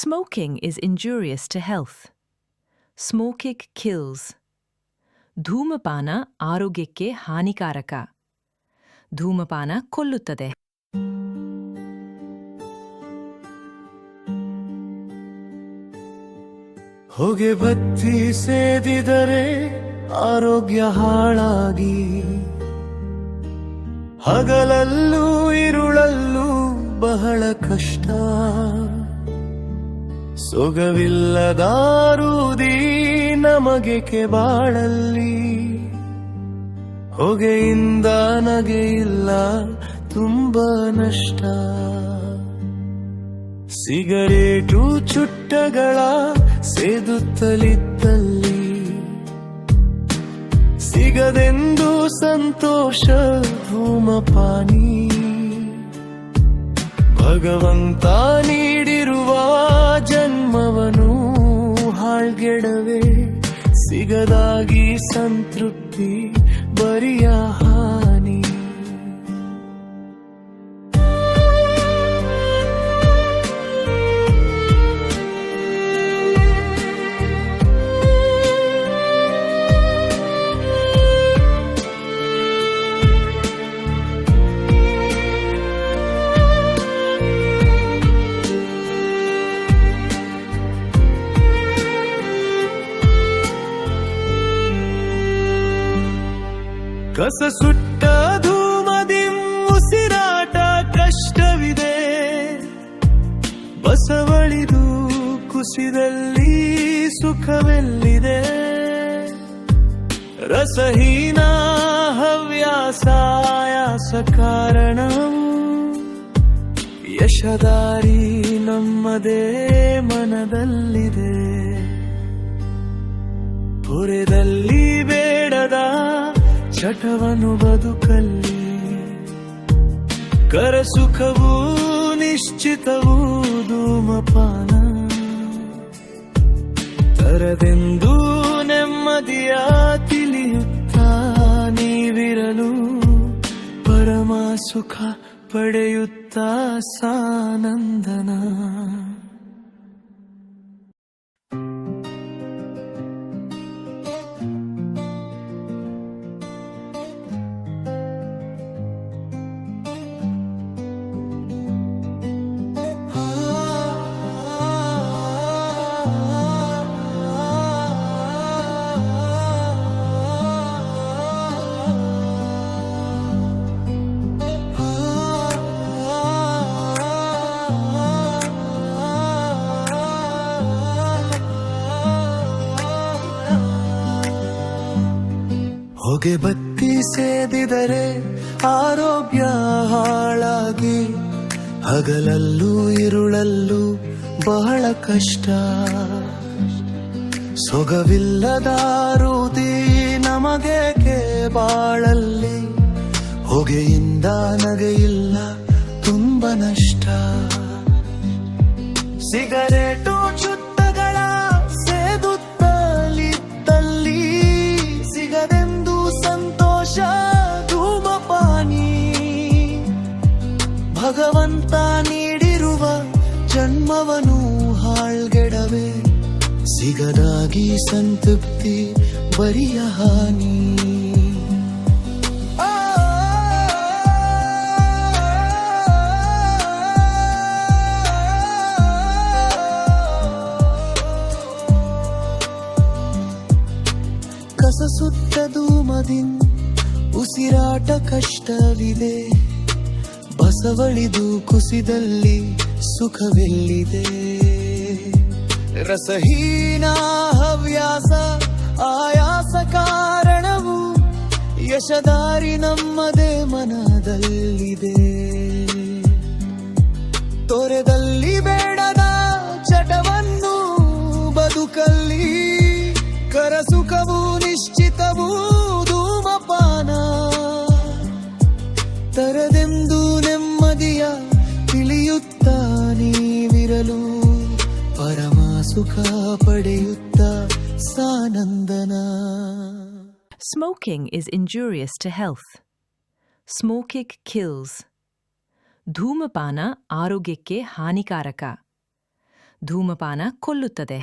Smoking is injurious to health. Smoking kills. ಧೂಮಪಾನ ಆರೋಗ್ಯಕ್ಕೆ ಹಾನಿಕಾರಕ ಧೂಮಪಾನ ಕೊಲ್ಲುತ್ತದೆ ಹೊಗೆ ಬತ್ತಿ ಸೇದಿದರೆ ಆರೋಗ್ಯ ಹಾಳಾಗಿ ಹಗಲಲ್ಲೂ ಇರುಳಲ್ಲೂ ಬಹಳ ಕಷ್ಟ ಸೊಗವಿಲ್ಲದಾರುದಿ ನಮಗೆ ಬಾಳಲ್ಲಿ ಹೊಗೆಯಿಂದ ಇಲ್ಲ ತುಂಬ ನಷ್ಟ. ಸಿಗರೇಟು ಚುಟ್ಟಗಳ ಸೇದುತ್ತಲಿದ್ದಲ್ಲಿ ಸಿಗದೆಂದು ಸಂತೋಷ ಧೂಮಪಾನಿ. ಭಗವಂತ ಹಾಳ್ಗೆಡವೆ ಸಿಗದಾಗಿ ಸಂತೃಪ್ತಿ ಬರಿಯ ಕಸ ಸುಟ್ಟ ಧೂಮದಿ ಉಸಿರಾಟ ಕಷ್ಟವಿದೆ. ಬಸವಳಿದು ಕುಸಿದಲ್ಲಿ ಸುಖವೆಲ್ಲಿದೆ. ರಸಹೀನ ಹವ್ಯಾಸ ಆಯಾಸ ಕಾರಣ ಯಶದಾರಿ ನಮ್ಮದೇ ಮನದಲ್ಲಿದೆ. ಪುರದಲ್ಲಿ ಬೇಡದ ಚಟವನು ಬದುಕಲ್ಲಿ ಕರಸುಖವೂ ನಿಶ್ಚಿತವೂ ಧೂಮಪಾನ. ತರದೆಂದು ನೆಮ್ಮದಿಯ ತಿಳಿಯುತ್ತ ನೀವಿರಲು ಪರಮ ಸುಖ ಪಡೆಯುತ್ತಾ ಸಾನಂದನ. ಹೊಗೆ ಬತ್ತಿ ಸೇದಿದರೆ ಆರೋಗ್ಯ ಹಾಳಾಗಿ. ಹಗಲಲ್ಲೂ ಇರುಳಲ್ಲೂ ಬಹಳ ಕಷ್ಟ. ಸೊಗವಿಲ್ಲದ ರೂದಿ ನಮಗೇಕೆ ಬಾಳಲ್ಲಿ? ಹೊಗೆಯಿಂದ ನಗೆಯಿಲ್ಲ ತುಂಬ ನಷ್ಟ. ಸಿಗರೇಟು ಸಿಗದಾಗಿ ಸಂತೃಪ್ತಿ ಬರಿಯ ಹಾನಿ. ಕಸ ಸುತ್ತ ಧೂಮದಿನ್ ಉಸಿರಾಟ ಕಷ್ಟವಿದೆ. ಬಸವಳಿದು ಕುಸಿದಲ್ಲಿ ಸುಖವೆಲ್ಲಿದೆ? ರಸಹೀನ ಹವ್ಯಾಸ ಆಯಾಸ ಕಾರಣವು ಯಶದಾರಿ ನಮ್ಮದೇ ಮನದಲ್ಲಿದೆ. ಸುಖ ಪಡೆಯುತ್ತ ಸಾನಂದನ. Smoking is injurious to health smoking kills ಧೂಮಪಾನ ಆರೋಗ್ಯಕ್ಕೆ ಹಾನಿಕಾರಕ. ಧೂಮಪಾನ ಕೊಲ್ಲುತ್ತದೆ.